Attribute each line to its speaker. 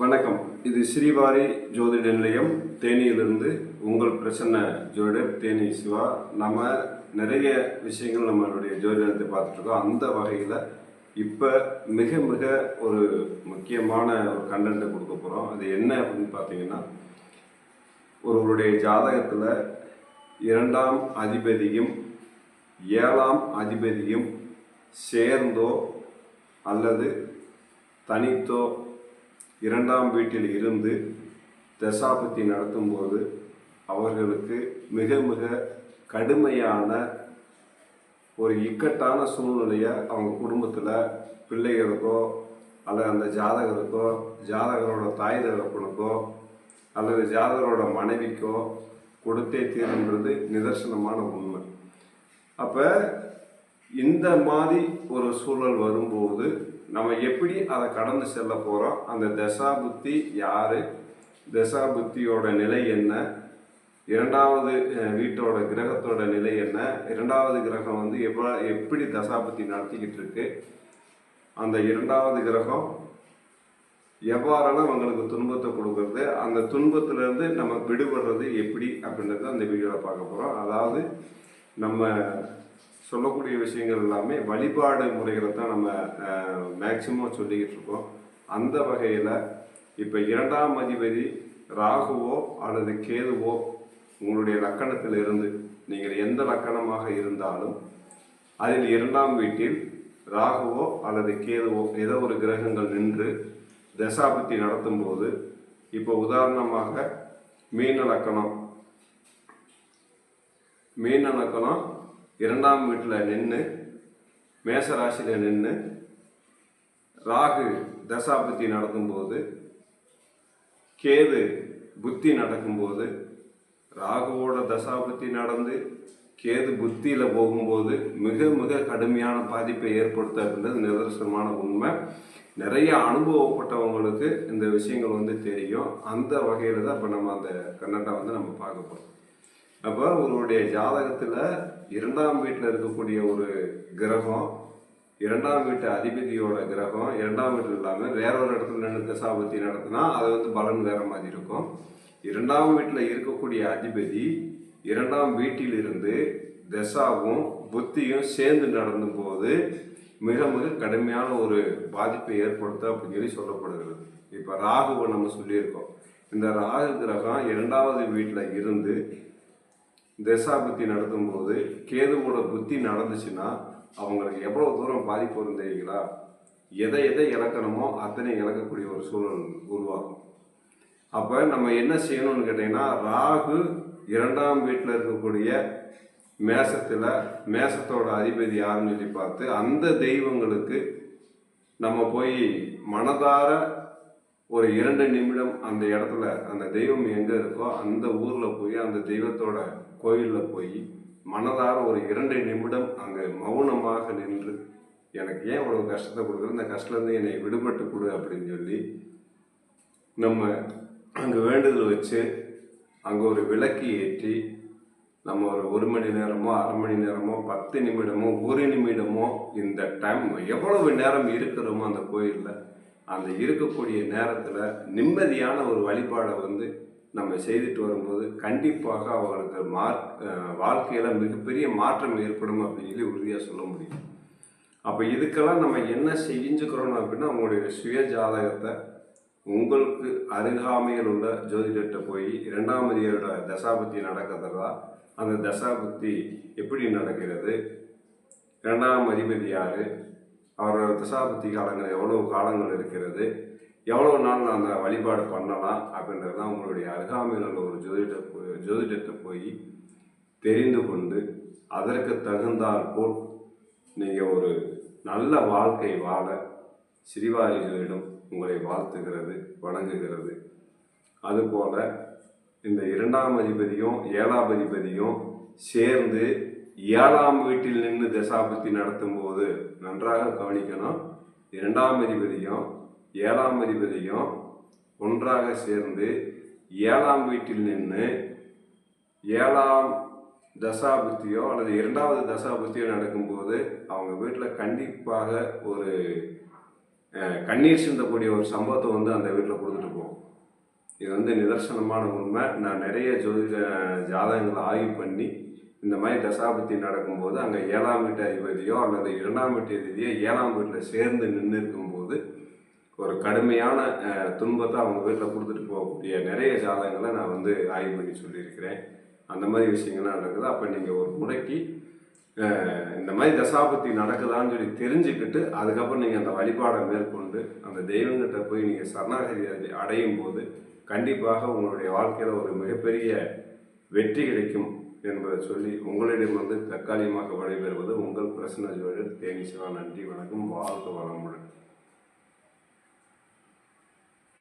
Speaker 1: வணக்கம். இது ஸ்ரீவாரி ஜோதிட நிலையம் தேனியிலிருந்து உங்கள் பிரசன்ன ஜோதிடர் தேனி சிவா. நம்ம நிறைய விஷயங்கள் நம்மளுடைய ஜோதிடத்தை பார்த்துட்ருக்கோம். அந்த வகையில் இப்போ மிக மிக ஒரு முக்கியமான ஒரு கண்டென்ட்டை கொடுக்க போகிறோம் அது என்ன அப்படின்னு பார்த்தீங்கன்னா ஒருவருடைய ஜாதகத்தில் இரண்டாம் அதிபதியும் ஏழாம் அதிபதியும் சேர்ந்தோ அல்லது தனித்தோ இரண்டாம் வீட்டில் இருந்து தசாபத்தி நடத்தும்போது அவர்களுக்கு மிக மிக கடுமையான ஒரு இக்கட்டான சூழ்நிலையை அவங்க குடும்பத்தில் பிள்ளைகளுக்கோ அல்லது அந்த ஜாதகருக்கோ ஜாதகரோட தாய் தகப்பனுக்கோ அல்லது ஜாதகரோட மனைவிக்கோ கொடுத்தே தீருன்றது நிதர்சனமான உண்மை. அப்போ இந்த மாதிரி ஒரு சூழல் வரும்போது நம்ம எப்படி அதை கடந்து செல்ல போகிறோம் அந்த தசா புத்தி யார்? தசா புத்தியோட நிலை என்ன? இரண்டாவது வீட்டோட கிரகத்தோட நிலை என்ன? இரண்டாவது கிரகம் வந்து எவ்வளோ எப்படி தசாபுத்தி நடத்திக்கிட்டு இருக்கு? அந்த இரண்டாவது கிரகம் எவ்வாறெல்லாம் அவங்களுக்கு துன்பத்தை கொடுக்கறது? அந்த துன்பத்திலேருந்து நம்ம விடுபடுறது எப்படி அப்படின்றத அந்த வீடியோவில் பார்க்க போகிறோம் அதாவது நம்ம சொல்லக்கூடிய விஷயங்கள் எல்லாமே வழிபாடு முறைகளை தான் நம்ம மேக்சிமம் சொல்லிக்கிட்டு இருக்கோம். அந்த வகையில் இப்போ இரண்டாம் அதிபதி ராகுவோ அல்லது கேதுவோ உங்களுடைய லக்கணத்தில் இருந்து நீங்கள் எந்த லக்கணமாக இருந்தாலும் அதில் இரண்டாம் வீட்டில் ராகுவோ அல்லது கேதுவோ ஏதோ ஒரு கிரகங்கள் நின்று தசாப்தி நடத்தும் போது இப்போ உதாரணமாக மீன லக்கணம். மீன லக்கணம் இரண்டாம் வீட்டில் நின்று மேச ராசியில் நின்று ராகு தசாபுத்தி நடக்கும்போது கேது புத்தி நடக்கும்போது ராகுவோட தசாபுத்தி நடந்து கேது புத்தியில் போகும்போது மிக மிக கடுமையான பாதிப்பை ஏற்படுத்த அப்படின்றது நிதர்சனமான உண்மை. நிறைய அனுபவப்பட்டவங்களுக்கு இந்த விஷயங்கள் வந்து தெரியும். அந்த வகையில் தான் இப்போ நம்ம அந்த கன்னடா வந்து நம்ம பார்க்க போகிறோம் அப்போ உங்களுடைய ஜாதகத்தில் இரண்டாம் வீட்டில் இருக்கக்கூடிய ஒரு கிரகம் இரண்டாம் வீட்டு அதிபதியோட கிரகம் இரண்டாம் வீட்டில் இல்லாமல் வேற ஒரு இடத்துல நின்று தசாபத்தி நடத்தினா அது வந்து பலன் வேற மாதிரி இருக்கும். இரண்டாம் வீட்டில் இருக்கக்கூடிய அதிபதி இரண்டாம் வீட்டிலிருந்து தசாவும் புத்தியும் சேர்ந்து நடந்தும் போது மிக மிக கடுமையான ஒரு பாதிப்பை ஏற்படுத்த அப்படின்னு சொல்லி சொல்லப்படுகிறது. இப்போ ராகுவை நம்ம சொல்லியிருக்கோம். இந்த ராகு கிரகம் இரண்டாவது வீட்டில் இருந்து திசா புத்தி நடத்தும்போது கேதுவோட புத்தி நடந்துச்சுன்னா அவங்களுக்கு எவ்வளோ தூரம் பாதிப்பு வரும் தெரியுங்களா? எதை எதை இழக்கணுமோ அத்தனை இழக்கக்கூடிய ஒரு சூழல் உருவாகும். அப்போ நம்ம என்ன செய்யணும்னு கேட்டிங்கன்னா ராகு இரண்டாம் வீட்டில் இருக்கக்கூடிய மேசத்தில் மேசத்தோட அதிபதி யாருன்னு சொல்லி பார்த்து அந்த தெய்வங்களுக்கு நம்ம போய் மனதார ஒரு இரண்டு நிமிடம் அந்த இடத்துல அந்த தெய்வம் எங்கே இருக்கோ அந்த ஊரில் போய் அந்த தெய்வத்தோட கோயிலில் போய் மனதார ஒரு இரண்டு நிமிடம் அங்கே மௌனமாக நின்று எனக்கு ஏன் இவ்வளோ கஷ்டத்தை கொடுக்குற? இந்த கஷ்டத்துலேருந்து என்னை விடுபட்டு கொடு அப்படின்னு சொல்லி நம்ம அங்கே வேண்டுதல் வச்சு அங்கே ஒரு விளக்கு ஏற்றி நம்ம ஒரு ஒரு மணி நேரமோ அரை மணி நேரமோ பத்து நிமிடமோ ஒரு நிமிடமோ இந்த டைம் எவ்வளவு நேரம் இருக்கிறோமோ அந்த கோயிலில் அந்த இருக்கக்கூடிய நேரத்தில் நிம்மதியான ஒரு வழிபாடை வந்து நம்ம செய்துட்டு வரும்போது கண்டிப்பாக அவர்களுக்கு மார்க் வாழ்க்கையில் மிகப்பெரிய மாற்றம் ஏற்படும் அப்படின்னு சொல்லி உறுதியாக சொல்ல முடியும். அப்போ இதுக்கெல்லாம் நம்ம என்ன செஞ்சுக்கிறோம் அப்படின்னா உங்களுடைய சுய ஜாதகத்தை உங்களுக்கு அருகாமையில் உள்ள ஜோதிடர்கிட்ட போய் இரண்டாம் அதிகாரோட தசாபத்தி நடக்கிறதா? அந்த தசாபத்தி எப்படி நடக்கிறது? இரண்டாம் அதிபதி யார்? அவரோட தசாபத்தி காலங்கள் எவ்வளோ காலங்கள் இருக்கிறது? எவ்வளோ நாள் அந்த வழிபாடு பண்ணலாம் அப்படின்றது தான் உங்களுடைய அருகாமையில் உள்ள ஒரு ஜோதிட ஜோதிடத்தை போய் தெரிந்து கொண்டு அதற்கு தகுந்தால் போல் நீங்கள் ஒரு நல்ல வாழ்க்கை வாழ ஸ்ரீவாரி ஜோதிடம் உங்களை வாழ்த்துகிறது வணங்குகிறது. அதுபோல் இந்த இரண்டாம் அதிபதியும் ஏழாம் அதிபதியும் சேர்ந்து ஏழாம் வீட்டில் நின்று தசாபத்தி நடத்தும் போது நன்றாக கவனிக்கணும். இரண்டாம் அதிபதியும் ஏழாம் அதிபதியும் ஒன்றாக சேர்ந்து ஏழாம் வீட்டில் நின்று ஏழாம் தசாபுத்தியோ அல்லது இரண்டாவது தசாபுத்தியோ நடக்கும்போது அவங்க வீட்டில் கண்டிப்பாக ஒரு கண்ணீர் சிந்தக்கூடிய ஒரு சம்பவத்தை வந்து அந்த வீட்டில் கொடுத்துட்டு போகும். இது வந்து நிதர்சனமான உண்மை. நான் நிறைய ஜோதிட ஜாதகங்களை ஆய்வு பண்ணி இந்த மாதிரி தசாபத்தி நடக்கும்போது அங்கே ஏழாம் வீட்டு அதிபதியோ அல்லது இரண்டாம் வீட்டு அதிபதியோ ஏழாம் வீட்டில் சேர்ந்து நின்று இருக்கும்போது ஒரு கடுமையான துன்பத்தை அவங்க வீட்டில் கொடுத்துட்டு போகக்கூடிய நிறைய ஜாதகங்களை நான் வந்து ஆய்வு பண்ணி சொல்லியிருக்கிறேன். அந்த மாதிரி விஷயங்கள்லாம் நடக்குது. அப்போ நீங்கள் ஒரு முறைக்கு இந்த மாதிரி தசாபத்தி நடக்குதான்னு சொல்லி தெரிஞ்சுக்கிட்டு அதுக்கப்புறம் நீங்கள் அந்த வழிபாடை மேற்கொண்டு அந்த தெய்வங்கிட்ட போய் நீங்கள் சரணாகதி அடையும் போது கண்டிப்பாக உங்களுடைய வாழ்க்கையில் ஒரு மிகப்பெரிய வெற்றி கிடைக்கும். என்பதை சொல்லி உங்களிடமிருந்து தற்காலிகமாக விடைபெறுவது உங்கள் பிரசன்ன ஜோதிடர் தேனி நன்றி வணக்கம். வாழ்க வளமுடன்.